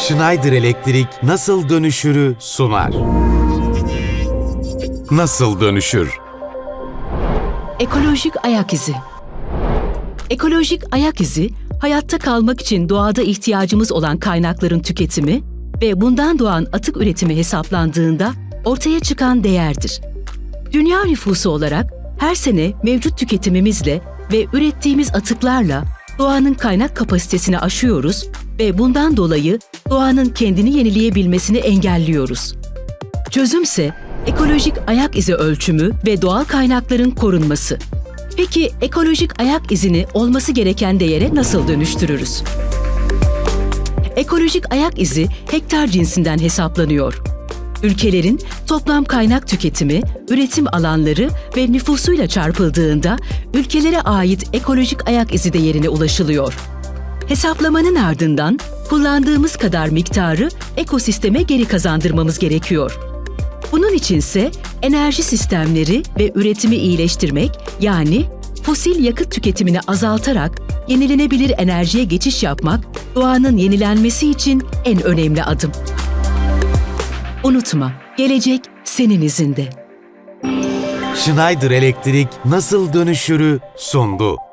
Schneider Elektrik nasıl dönüşürü sunar. Nasıl dönüşür? Ekolojik ayak izi. Ekolojik ayak izi, hayatta kalmak için doğada ihtiyacımız olan kaynakların tüketimi ve bundan doğan atık üretimi hesaplandığında ortaya çıkan değerdir. Dünya nüfusu olarak her sene mevcut tüketimimizle ve ürettiğimiz atıklarla doğanın kaynak kapasitesini aşıyoruz ve bundan dolayı doğanın kendini yenileyebilmesini engelliyoruz. Çözümse ekolojik ayak izi ölçümü ve doğal kaynakların korunması. Peki ekolojik ayak izini olması gereken değere nasıl dönüştürürüz? Ekolojik ayak izi hektar cinsinden hesaplanıyor. Ülkelerin toplam kaynak tüketimi, üretim alanları ve nüfusuyla çarpıldığında ülkelere ait ekolojik ayak izi değerine ulaşılıyor. Hesaplamanın ardından kullandığımız kadar miktarı ekosisteme geri kazandırmamız gerekiyor. Bunun içinse enerji sistemleri ve üretimi iyileştirmek yani fosil yakıt tüketimini azaltarak yenilenebilir enerjiye geçiş yapmak doğanın yenilenmesi için en önemli adım. Unutma, gelecek senin izinde. Schneider Elektrik nasıl dönüşürü sundu.